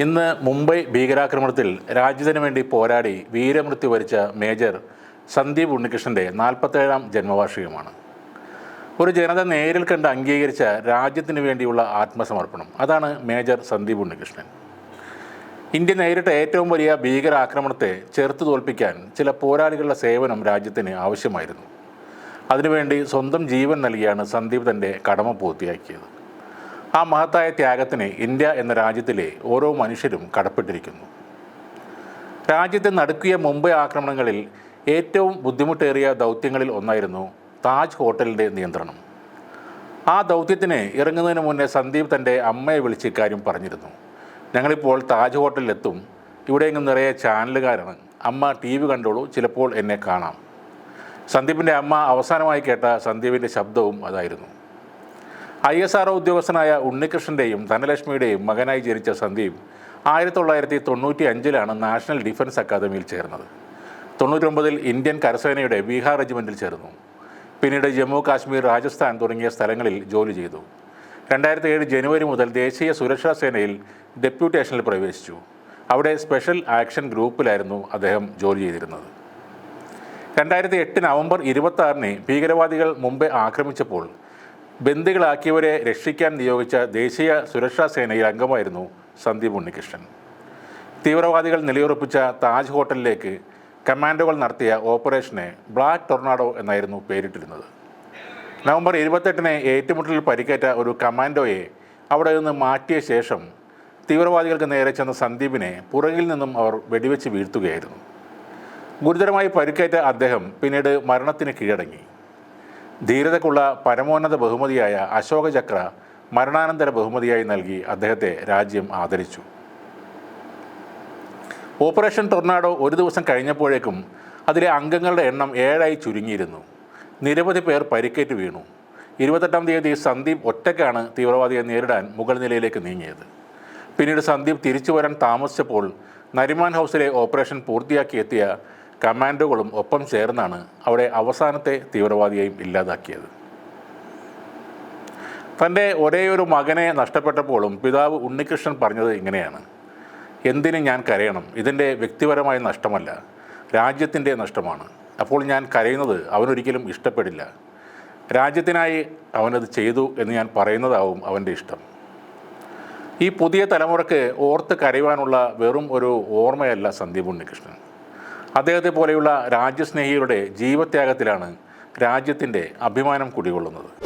ഇന്ന് മുംബൈ ഭീകരാക്രമണത്തിൽ രാജ്യത്തിന് വേണ്ടി പോരാടി വീരമൃത്യു വരിച്ച മേജർ സന്ദീപ് ഉണ്ണികൃഷ്ണന്റെ നാൽപ്പത്തേഴാം ജന്മവാർഷികമാണ്. ഒരു ജനത നേരിൽ കണ്ട് അംഗീകരിച്ച രാജ്യത്തിന് വേണ്ടിയുള്ള ആത്മസമർപ്പണം. അതാണ് മേജർ സന്ദീപ് ഉണ്ണികൃഷ്ണൻ. ഇന്ത്യ നേരിട്ട ഏറ്റവും വലിയ ഭീകരാക്രമണത്തെ ചെറുത്തു തോൽപ്പിക്കാൻ ചില പോരാളികളുടെ സേവനം രാജ്യത്തിന് ആവശ്യമായിരുന്നു. അതിനുവേണ്ടി സ്വന്തം ജീവൻ നൽകിയാണ് സന്ദീപ് തന്റെ കടമ പൂർത്തിയാക്കിയത്. ആ മഹത്തായ ത്യാഗത്തിന് ഇന്ത്യ എന്ന രാജ്യത്തിലെ ഓരോ മനുഷ്യരും കടപ്പെട്ടിരിക്കുന്നു. രാജ്യത്തെ നടുക്കിയ മുംബൈ ആക്രമണങ്ങളിൽ ഏറ്റവും ബുദ്ധിമുട്ടേറിയ ദൗത്യങ്ങളിൽ ഒന്നായിരുന്നു താജ് ഹോട്ടലിന്റെ നിയന്ത്രണം. ആ ദൗത്യത്തിന് ഇറങ്ങുന്നതിന് മുന്നേ സന്ദീപ് തന്റെ അമ്മയെ വിളിച്ച് ഇക്കാര്യം പറഞ്ഞിരുന്നു. ഞങ്ങളിപ്പോൾ താജ് ഹോട്ടലിലെത്തും. ഇവിടെയെങ്കിലും നിറയെ ചാനലുകാരാണ്. അമ്മ ടി വി കണ്ടോളൂ. ചിലപ്പോൾ എന്നെ കാണാം. സന്ദീപിന്റെ അമ്മ അവസാനമായി കേട്ട സന്ദീപിന്റെ ശബ്ദവും അതായിരുന്നു. ഐ എസ് ആർ ഉദ്യോഗസ്ഥനായ ഉണ്ണികൃഷ്ണന്റെയും ധനലക്ഷ്മിയുടെയും മകനായി ജനിച്ച സന്ദീപ് ആയിരത്തി തൊള്ളായിരത്തി തൊണ്ണൂറ്റി അഞ്ചിലാണ് നാഷണൽ ഡിഫൻസ് അക്കാദമിയിൽ ചേർന്നത്. തൊണ്ണൂറ്റൊമ്പതിൽ ഇന്ത്യൻ കരസേനയുടെ ബീഹാർ റെജിമെന്റിൽ ചേർന്നു. പിന്നീട് ജമ്മു കാശ്മീർ രാജസ്ഥാൻ തുടങ്ങിയ സ്ഥലങ്ങളിൽ ജോലി ചെയ്തു. രണ്ടായിരത്തി ഏഴ് ജനുവരി മുതൽ ദേശീയ സുരക്ഷാ സേനയിൽ ഡെപ്യൂട്ടേഷനിൽ പ്രവേശിച്ചു. അവിടെ സ്പെഷ്യൽ ആക്ഷൻ ഗ്രൂപ്പിലായിരുന്നു അദ്ദേഹം ജോലി ചെയ്തിരുന്നത്. രണ്ടായിരത്തി എട്ട് നവംബർ ഇരുപത്തി ആറിന് ഭീകരവാദികൾ മുംബൈ ആക്രമിച്ചപ്പോൾ ബന്ദികളാക്കിയവരെ രക്ഷിക്കാൻ നിയോഗിച്ച ദേശീയ സുരക്ഷാ സേനയിൽ അംഗമായിരുന്നു സന്ദീപ് ഉണ്ണികൃഷ്ണൻ. തീവ്രവാദികൾ നിലയുറപ്പിച്ച താജ് ഹോട്ടലിലേക്ക് കമാൻഡോകൾ നടത്തിയ ഓപ്പറേഷനെ ബ്ലാക്ക് ടൊർണാഡോ എന്നായിരുന്നു പേരിട്ടിരുന്നത്. നവംബർ ഇരുപത്തെട്ടിന് ഏറ്റുമുട്ടലിൽ പരിക്കേറ്റ ഒരു കമാൻഡോയെ അവിടെ നിന്ന് മാറ്റിയ ശേഷം തീവ്രവാദികൾക്ക് നേരെ ചെന്ന സന്ദീപിനെ പുറകിൽ നിന്നും അവർ വെടിവെച്ച് വീഴ്ത്തുകയായിരുന്നു. ഗുരുതരമായി പരിക്കേറ്റ അദ്ദേഹം പിന്നീട് മരണത്തിന് കീഴടങ്ങി. ധീരതയ്ക്കുള്ള പരമോന്നത ബഹുമതിയായ അശോക ചക്ര മരണാനന്തര ബഹുമതിയായി നൽകി അദ്ദേഹത്തെ രാജ്യം ആദരിച്ചു. ഓപ്പറേഷൻ ടൊർണാഡോ ഒരു ദിവസം കഴിഞ്ഞപ്പോഴേക്കും അതിലെ അംഗങ്ങളുടെ എണ്ണം ഏഴായി ചുരുങ്ങിയിരുന്നു. നിരവധി പേർ പരിക്കേറ്റ് വീണു. ഇരുപത്തെട്ടാം തീയതി സന്ദീപ് ഒറ്റയ്ക്കാണ് തീവ്രവാദിയെ നേരിടാൻ മുകൾ നിലയിലേക്ക് നീങ്ങിയത്. പിന്നീട് സന്ദീപ് തിരിച്ചു വരാൻ താമസിച്ചപ്പോൾ നരിമാൻ ഹൗസിലെ ഓപ്പറേഷൻ പൂർത്തിയാക്കി എത്തിയ കമാൻഡോകളും ഒപ്പം ചേർന്നാണ് അവിടെ അവസാനത്തെ തീവ്രവാദിയെയും ഇല്ലാതാക്കിയത്. തന്റെ ഒരേയൊരു മകനെ നഷ്ടപ്പെട്ടപ്പോഴും പിതാവ് ഉണ്ണികൃഷ്ണൻ പറഞ്ഞത് ഇങ്ങനെയാണ്. എന്തിന് ഞാൻ കരയണം? ഇതിന്റെ വ്യക്തിപരമായ നഷ്ടമല്ല രാജ്യത്തിന്റെ നഷ്ടമാണ്. അപ്പോൾ ഞാൻ കരയുന്നത് അവനൊരിക്കലും ഇഷ്ടപ്പെടില്ല. രാജ്യത്തിനായി അവനത് ചെയ്തു എന്ന് ഞാൻ പറയുന്നതാവും അവന്റെ ഇഷ്ടം. ഈ പുതിയ തലമുറയ്ക്ക് ഓർത്ത് കരയുവാനുള്ള വെറും ഒരു ഓർമ്മയല്ല സന്ദീപ് ഉണ്ണികൃഷ്ണൻ. അദ്ദേഹത്തെ പോലെയുള്ള രാജ്യസ്നേഹികളുടെ ജീവത്യാഗത്തിലാണ് രാജ്യത്തിന്റെ അഭിമാനം കുടികൊള്ളുന്നത്.